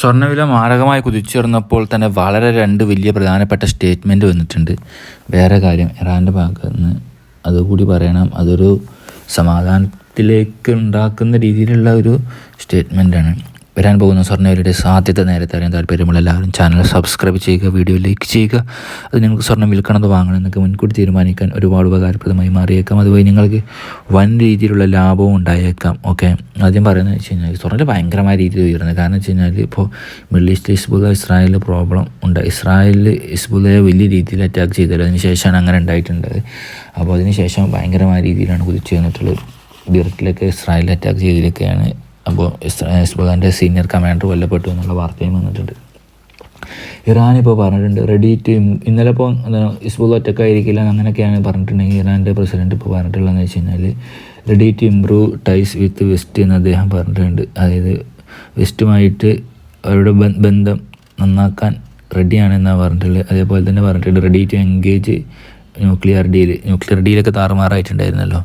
സ്വർണവില മാരകമായി കുതിച്ചുയർന്നപ്പോൾ തന്നെ വളരെ രണ്ട് വലിയ പ്രധാനപ്പെട്ട സ്റ്റേറ്റ്മെന്റ് വന്നിട്ടുണ്ട്. വേറെ കാര്യം ഇറാന്റെ ഭാഗത്ത് നിന്ന് അതുകൂടി പറയണം. അതൊരു സമാധാനത്തിലേക്ക് ഉണ്ടാക്കുന്ന രീതിയിലുള്ള ഒരു സ്റ്റേറ്റ്മെന്റാണ് വരാൻ പോകുന്ന സ്വർണവിലയുടെ സാധ്യത നേരത്തെ അറിയാൻ താല്പര്യമുള്ള എല്ലാവരും ചാനൽ സബ്സ്ക്രൈബ് ചെയ്യുക വീഡിയോ ലൈക്ക് ചെയ്യുക. അത് നിങ്ങൾക്ക് സ്വർണം വിൽക്കണത് വാങ്ങണം എന്നൊക്കെ മുൻകൂട്ടി തീരുമാനിക്കാൻ ഒരുപാട് ഉപകാരപ്രദമായി മാറിയേക്കാം. അതുപോലെ നിങ്ങൾക്ക് വൻ രീതിയിലുള്ള ലാഭവും ഉണ്ടായേക്കാം. ഓക്കെ ആദ്യം പറയുന്നത് വെച്ച് കഴിഞ്ഞാൽ സ്വർണം ഭയങ്കരമായ രീതിയിൽ ഉയർന്നത് കാരണം വെച്ച് കഴിഞ്ഞാൽ ഇപ്പോൾ മിഡിൽ ഈസ്റ്റ് ഇസ്ബുല ഇസ്രായേലിൽ പ്രോബ്ലം ഉണ്ട്. ഇസ്രായേലിൽ ഇസ്ബുലയെ വലിയ രീതിയിൽ അറ്റാക്ക് ചെയ്തല്ലോ. അതിന് ശേഷമാണ് അങ്ങനെ ഉണ്ടായിട്ടുള്ളത്. അപ്പോൾ അതിന് ശേഷം ഭയങ്കരമായ രീതിയിലാണ് കുതിച്ചു വന്നിട്ടുള്ളത്. ബിർട്ടിലൊക്കെ ഇസ്രായേൽ അറ്റാക്ക് ചെയ്തതിലൊക്കെയാണ് അപ്പോൾ ഹിസ്ബുള്ളാന്റെ സീനിയർ കമാൻഡർ കൊല്ലപ്പെട്ടു എന്നുള്ള വാർത്തയും വന്നിട്ടുണ്ട്. ഇറാൻ ഇപ്പോൾ പറഞ്ഞിട്ടുണ്ട് റെഡി ടു ഇന്നലെ ഇപ്പോൾ ഹിസ്ബുൾ ഒറ്റക്കായിരിക്കില്ല അങ്ങനെയൊക്കെയാണ് പറഞ്ഞിട്ടുണ്ടെങ്കിൽ ഇറാന്റെ പ്രസിഡന്റ് ഇപ്പോൾ പറഞ്ഞിട്ടുള്ളതെന്ന് വെച്ച് കഴിഞ്ഞാൽ ready to improve ties with West എന്ന് അദ്ദേഹം പറഞ്ഞിട്ടുണ്ട്. അതായത് വെസ്റ്റുമായിട്ട് അവരുടെ ബന്ധം നന്നാക്കാൻ റെഡിയാണെന്നാണ് പറഞ്ഞിട്ടുള്ളത്. അതേപോലെ തന്നെ പറഞ്ഞിട്ടുണ്ട് ready to engage nuclear deal nuclear ഡീലൊക്കെ താറുമാറായിട്ടുണ്ടായിരുന്നല്ലോ.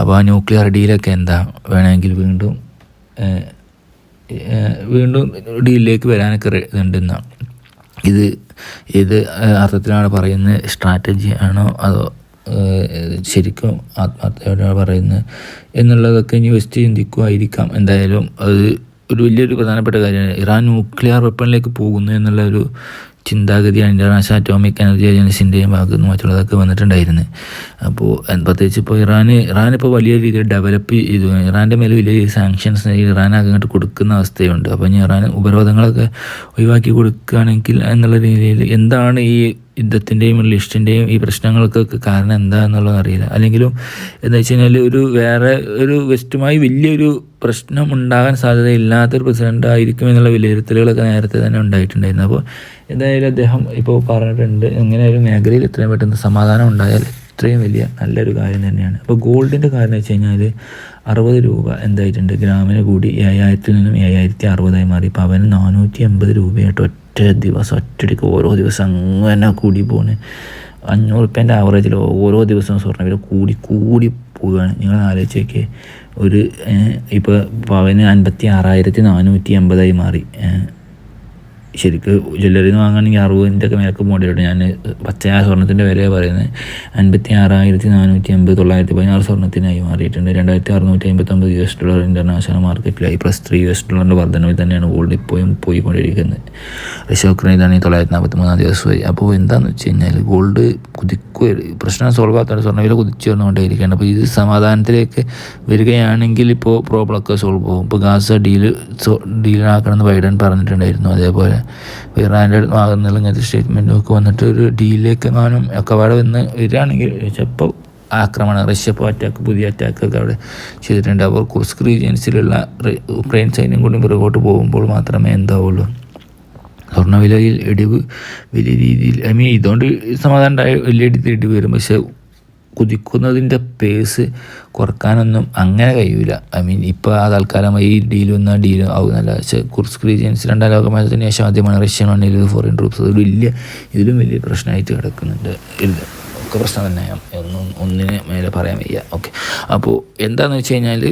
അപ്പോൾ ആ ന്യൂക്ലിയർ ഡീലൊക്കെ എന്താ? വേണമെങ്കിൽ വീണ്ടും വീണ്ടും ഡീലിലേക്ക് വരാനൊക്കെ ഇതുണ്ടെന്നാണ് ഇത് ഏത് അർത്ഥത്തിലാണ് പറയുന്നത് സ്ട്രാറ്റജി ആണോ അതോ ശരിക്കും ആത്മാർത്ഥയോടാണ് പറയുന്നത് എന്നുള്ളതൊക്കെ ഇനി വെസ്റ്റ് ചിന്തിക്കുമായിരിക്കാം. എന്തായാലും അത് ഒരു വലിയൊരു പ്രധാനപ്പെട്ട കാര്യമാണ്. ഇറാൻ ന്യൂക്ലിയർ വെപ്പണിലേക്ക് പോകുന്നു എന്നുള്ള ഒരു ചിന്താഗതിയാണ് ഇന്റർനാഷണൽ അറ്റോമിക് എനർജി ഏജൻസിന്റെയും ഭാഗത്തു മറ്റുള്ളതൊക്കെ വന്നിട്ടുണ്ടായിരുന്നു. അപ്പോൾ പ്രത്യേകിച്ച് ഇപ്പോൾ ഇറാൻ ഇറാൻ ഇപ്പോൾ വലിയ രീതിയിൽ ഡെവലപ്പ് ചെയ്തു. ഇറാന്റെ മേലെ വലിയ സാങ്ഷൻസ് ഇറാൻ അങ്ങോട്ട് കൊടുക്കുന്ന അവസ്ഥയുണ്ട്. അപ്പോൾ ഇനി ഇറാൻ ഉപരോധങ്ങളൊക്കെ ഒഴിവാക്കി കൊടുക്കുകയാണെങ്കിൽ എന്നുള്ള രീതിയിൽ എന്താണ് ഈ യുദ്ധത്തിന്റെയും മിഡിൽ ഈസ്റ്റിന്റെയും ഈ പ്രശ്നങ്ങൾക്കൊക്കെ കാരണം എന്താണെന്നുള്ളത് അറിയില്ല. അല്ലെങ്കിലും എന്താ വെച്ച് കഴിഞ്ഞാൽ ഒരു വേറെ ഒരു വെസ്റ്റുമായി വലിയൊരു പ്രശ്നം ഉണ്ടാകാൻ സാധ്യതയില്ലാത്തൊരു പ്രസിഡന്റ് ആയിരിക്കും എന്നുള്ള വിലയിരുത്തലുകളൊക്കെ നേരത്തെ തന്നെ ഉണ്ടായിട്ടുണ്ടായിരുന്നു. അപ്പോൾ എന്തായാലും അദ്ദേഹം ഇപ്പോൾ പറഞ്ഞിട്ടുണ്ട് ഇങ്ങനെ ഒരു മേഖലയിൽ എത്രയും പെട്ടെന്ന് സമാധാനം ഉണ്ടായാൽ ഇത്രയും വലിയ നല്ലൊരു കാര്യം തന്നെയാണ്. അപ്പോൾ ഗോൾഡിന്റെ കാര്യം വെച്ച് കഴിഞ്ഞാൽ അറുപത് രൂപ എന്തായിട്ടുണ്ട്? ഗ്രാമിന് കൂടി ഏഴായിരത്തിൽ നിന്നും ഏഴായിരത്തി അറുപതായി മാറി. ഇപ്പോൾ അവന് നാനൂറ്റി എൺപത് രൂപയായിട്ട് ഒറ്റ ദിവസം ഒറ്റടിക്ക് ഓരോ ദിവസം അങ്ങനെ കൂടി പോകുന്നത് അഞ്ഞൂറ് റുപ്യന്റെ ആവറേജിൽ ഓരോ ദിവസവും സ്വർണ വില കൂടി കൂടി പോവുകയാണ് നിങ്ങൾ ആലോചിച്ചൊക്കെ ഒരു ഇപ്പോൾ പവന് അൻപത്തി ആറായിരത്തി നാനൂറ്റി എൺപതായി മാറി ശരിക്ക് ജ്വല്ലറിയിൽ നിന്ന് വാങ്ങുകയാണെങ്കിൽ അറുപതിന്റെ ഒക്കെ മേലൊക്കെ മോഡലുണ്ട് ഞാൻ പച്ചയായ സ്വർണത്തിന്റെ വില പറയുന്നത്. അൻപത്തി ആറായിരത്തി നാനൂറ്റി അമ്പത് തൊള്ളായിരത്തി പതിനാറ് സ്വർണത്തിനായി മാറിയിട്ടുണ്ട്. രണ്ടായിരത്തി അറുന്നൂറ്റി അമ്പത്തൊമ്പത് യു എസ് ഡോളർ ഇന്റർനാഷണൽ മാർക്കറ്റിലായി പ്ലസ് ത്രീ യു എസ് ഡോളറിന്റെ വർധനവിൽ തന്നെയാണ് ഗോൾഡ് ഇപ്പോഴും പോയിക്കൊണ്ടിരിക്കുന്നത്. റഷ്യ തന്നെ തൊള്ളായിരത്തി നാൽപ്പത്തി മൂന്നാം ദിവസമായി അപ്പോൾ എന്താണെന്ന് വെച്ച് കഴിഞ്ഞാൽ ഗോൾഡ് കുതിക്കുക പ്രശ്നം സോൾവ് ആക്കാതെ സ്വർണവില കുതിച്ചു വന്നുകൊണ്ടേയിരിക്കുകയാണ്. അപ്പോൾ ഇത് സമാധാനത്തിലേക്ക് വരികയാണെങ്കിൽ ഇപ്പോൾ പ്രോബ്ലമൊക്കെ സോൾവ് പോകും ഇപ്പോൾ ഗാസ ഡീൽ ഡീലാക്കണമെന്ന് ബൈഡൻ പറഞ്ഞിട്ടുണ്ടായിരുന്നു. അതേപോലെ ഇറാന്റെ ആകുന്നില്ല ഇങ്ങനത്തെ സ്റ്റേറ്റ്മെന്റൊക്കെ വന്നിട്ട് ഒരു ഡീലിലേക്ക് എങ്ങാനും ഒക്കെ അവിടെ വന്ന് വരികയാണെങ്കിൽ ചിലപ്പോൾ ആക്രമണം റഷ്യ ഇപ്പോൾ അറ്റാക്ക് പുതിയ അറ്റാക്കൊക്കെ അവിടെ ചെയ്തിട്ടുണ്ട്. അപ്പോൾ കുർസ്ക് റീജിയൻസിലുള്ള ഉക്രൈൻ സൈന്യം കൂടി പുറകോട്ട് പോകുമ്പോൾ മാത്രമേ എന്താവുള്ളൂ. സ്വർണവിലയിൽ ഇടിവ് വലിയ രീതിയിൽ ഐ മീൻ ഇതുകൊണ്ട് സമാധാനം ഉണ്ടായ വലിയ ഇടിവ് വരും. പക്ഷേ കുതിക്കുന്നതിന്റെ പേസ് കുറക്കാനൊന്നും അങ്ങനെ കഴിയൂല. ഐ മീൻ ഇപ്പോൾ ആ തൽക്കാലം ഈ ഡീൽ വന്ന ഡീൽ ആവുന്നല്ല പക്ഷേ കുർസ്ക് റീജിയൻസ് രണ്ടാം ലോക മത്സരത്തിന് ശേഷം ആദ്യമാണ് റഷ്യൻ മണ്ണിൽ ഫോറിൻ ട്രൂപ്സ് അത് വലിയ ഇതിലും വലിയ പ്രശ്നമായിട്ട് കിടക്കുന്നുണ്ട്. ഇല്ല ഒക്കെ പ്രശ്നം തന്നെയാണ്. ഒന്നും ഒന്നിനെ മേലെ പറയാൻ വയ്യ. ഓക്കെ അപ്പോൾ എന്താണെന്ന് വെച്ച് കഴിഞ്ഞാൽ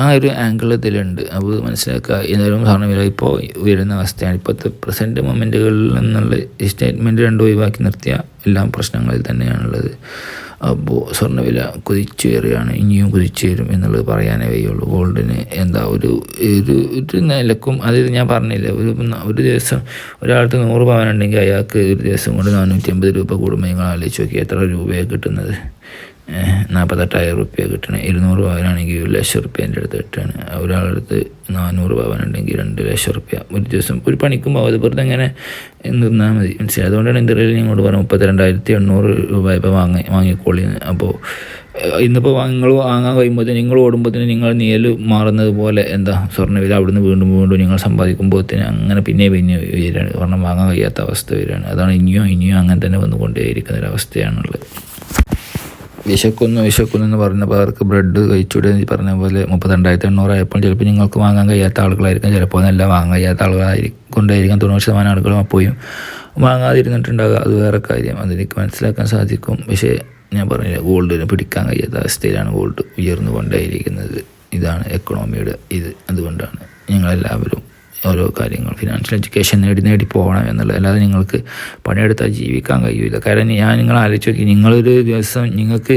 ആ ഒരു ആംഗിൾ ഇതിലുണ്ട്. അപ്പോൾ മനസ്സിലാക്കുക എന്നാലും സ്വർണവില ഇപ്പോൾ ഉയരുന്ന അവസ്ഥയാണ്. ഇപ്പോഴത്തെ പ്രസന്റ് മൊമെന്റുകളിൽ നിന്നുള്ള സ്റ്റേറ്റ്മെന്റ് രണ്ടും ഒഴിവാക്കി നിർത്തിയ എല്ലാം പ്രശ്നങ്ങളിൽ തന്നെയാണുള്ളത്. അപ്പോൾ സ്വർണവില കുതിച്ചുയറുകയാണ് ഇനിയും കുതിച്ചുയരും എന്നുള്ളത് പറയാനേ വയ്യുള്ളൂ. ഗോൾഡിന് എന്താ ഒരു ഒരു ഒരു നിലക്കും. അതായത് ഞാൻ പറഞ്ഞില്ല ഒരു ഒരു ദിവസം ഒരാൾക്ക് നൂറ് പവനുണ്ടെങ്കിൽ അയാൾക്ക് ഒരു ദിവസം കൊണ്ട് നാനൂറ്റി അമ്പത് രൂപ കൂടുമ്പോൾ നിങ്ങൾ ആലോചിച്ച് നോക്കി എത്ര രൂപയാണ് കിട്ടുന്നത്? നാൽപ്പത്തെട്ടായിരം റുപ്യ കിട്ടണം. ഇരുന്നൂറ് പവനാണെങ്കിൽ ഒരു ലക്ഷം റുപ്യേന്റെ അടുത്ത് കിട്ടുകയാണ് ഒരാളടുത്ത് നാനൂറ് പവനുണ്ടെങ്കിൽ രണ്ട് ലക്ഷം റുപ്യ. ഒരു ദിവസം ഒരു പണിക്കും പോകാതെ വെറുതെ ഇങ്ങനെ നിന്നാൽ മതി. മനസ്സിലായി? അതുകൊണ്ടാണ് ഇന്ത്യയിൽ ഇങ്ങോട്ട് പറഞ്ഞത് മുപ്പത്തിരണ്ടായിരത്തി എണ്ണൂറ് രൂപ ഇപ്പോൾ വാങ്ങി വാങ്ങിക്കോളി അപ്പോൾ ഇന്നിപ്പോൾ നിങ്ങൾ വാങ്ങാൻ കഴിയുമ്പോഴത്തേന് നിങ്ങൾ ഓടുമ്പോഴത്തേന് നിങ്ങൾ നീൽ മാറുന്നത് പോലെ എന്താ സ്വർണവില അവിടുന്ന് വീണ്ടും വീണ്ടും നിങ്ങൾ സമ്പാദിക്കുമ്പോഴത്തേന് അങ്ങനെ പിന്നെ പിന്നെ വരികയാണ് സ്വർണം വാങ്ങാൻ കഴിയാത്ത അവസ്ഥ വരികയാണ്. അതാണ് ഇനിയും ഇനിയും അങ്ങനെ തന്നെ വന്നുകൊണ്ടേയിരിക്കുന്ന ഒരു അവസ്ഥയാണുള്ളത്. വിശക്കുന്നു വിശക്കുന്നു എന്ന് പറഞ്ഞപ്പോൾ അവർക്ക് ബ്രെഡ് കഴിച്ചൂടെ എന്ന് പറഞ്ഞ പോലെ മുപ്പത്തിരണ്ടായിരത്തി എണ്ണൂറായപ്പോൾ ചിലപ്പോൾ നിങ്ങൾക്ക് വാങ്ങാൻ കഴിയാത്ത ആളുകളായിരിക്കും. ചിലപ്പോൾ നല്ല വാങ്ങാൻ കഴിയാത്ത ആളുകളായിരിക്കും കൊണ്ടായിരിക്കും തൊണ്ണൂറ് ശതമാനം ആളുകളും അപ്പോയും വാങ്ങാതിരുന്നിട്ടുണ്ടാകുക. അത് വേറെ കാര്യം. അതെനിക്ക് മനസ്സിലാക്കാൻ സാധിക്കും. പക്ഷേ ഞാൻ പറഞ്ഞില്ല ഗോൾഡിന് പിടിക്കാൻ കഴിയാത്ത അവസ്ഥയിലാണ് ഗോൾഡ് ഉയർന്നു കൊണ്ടേയിരിക്കുന്നത് ഇതാണ് എക്കണോമിയുടെ ഇത്. അതുകൊണ്ടാണ് ഞങ്ങളെല്ലാവരും ഓരോ കാര്യങ്ങൾ. ഫിനാൻഷ്യൽ എഡ്യൂക്കേഷൻ നേടി നേടി പോകണം എന്നുള്ളത്. അല്ലാതെ നിങ്ങൾക്ക് പണിയെടുത്താൽ ജീവിക്കാൻ കഴിയില്ല കാരണം ഞാൻ നിങ്ങൾ ആലോചിച്ച് നോക്കി നിങ്ങളൊരു ദിവസം നിങ്ങൾക്ക്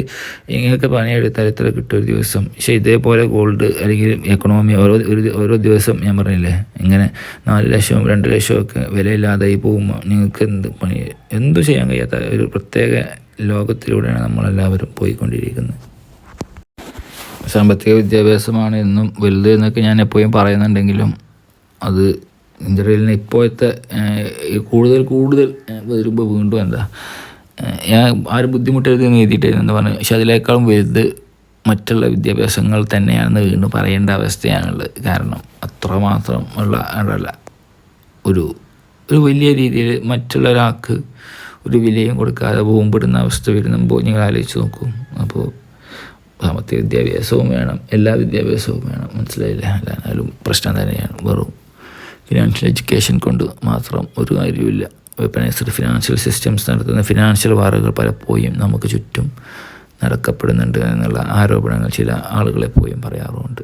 നിങ്ങൾക്ക് പണിയെടുത്താൽ എത്ര കിട്ടും ഒരു ദിവസം? പക്ഷേ ഇതേപോലെ ഗോൾഡ് അല്ലെങ്കിൽ എക്കണോമി ഓരോ ഒരു ഓരോ ദിവസം ഞാൻ പറഞ്ഞില്ലേ ഇങ്ങനെ നാല് ലക്ഷവും രണ്ട് ലക്ഷവും ഒക്കെ വിലയില്ലാതായി പോകുമ്പോൾ നിങ്ങൾക്ക് എന്ത് പണി എന്തു ചെയ്യാൻ കഴിയാത്ത ഒരു പ്രത്യേക ലോകത്തിലൂടെയാണ് നമ്മളെല്ലാവരും പോയിക്കൊണ്ടിരിക്കുന്നത്. സാമ്പത്തിക വിദ്യാഭ്യാസമാണ് എന്നും വലുത് എന്നൊക്കെ ഞാൻ എപ്പോഴും പറയുന്നുണ്ടെങ്കിലും അത് ഇന്ത്യയിൽ ഇപ്പോഴത്തെ കൂടുതൽ കൂടുതൽ വരുമ്പോൾ വീണ്ടും എന്താ ഞാൻ ആരും ബുദ്ധിമുട്ടരുത് എന്ന് എഴുതിയിട്ടായിരുന്നു എന്താ പറഞ്ഞത് പക്ഷെ അതിനേക്കാളും വലുത് മറ്റുള്ള വിദ്യാഭ്യാസങ്ങൾ തന്നെയാണെന്ന് വീണ്ടും പറയേണ്ട അവസ്ഥയാണുള്ളത്. കാരണം അത്രമാത്രം ഉള്ള അല്ല ഒരു ഒരു വലിയ രീതിയിൽ മറ്റുള്ള ഒരാൾക്ക് ഒരു വിലയും കൊടുക്കാതെ പോകുമ്പോഴുന്ന അവസ്ഥ വരുമ്പോൾ നിങ്ങൾ ആലോചിച്ച് നോക്കും. അപ്പോൾ സാമ്പത്തിക വിദ്യാഭ്യാസവും വേണം എല്ലാ വിദ്യാഭ്യാസവും വേണം. മനസ്സിലായില്ല? അല്ലാതെ പ്രശ്നം തന്നെയാണ്. വെറും ഫിനാൻഷ്യൽ എഡ്യൂക്കേഷൻ കൊണ്ട് മാത്രം ഒരു കാര്യമില്ല വെപ്പനൈസ്ഡ് ഫിനാൻഷ്യൽ സിസ്റ്റംസ് നടത്തുന്ന ഫിനാൻഷ്യൽ വാറുകൾ പലപ്പോഴും നമുക്ക് ചുറ്റും നടക്കപ്പെടുന്നുണ്ട് എന്നുള്ള ആരോപണങ്ങൾ ചില ആളുകളെപ്പോഴും പറയാറുമുണ്ട്.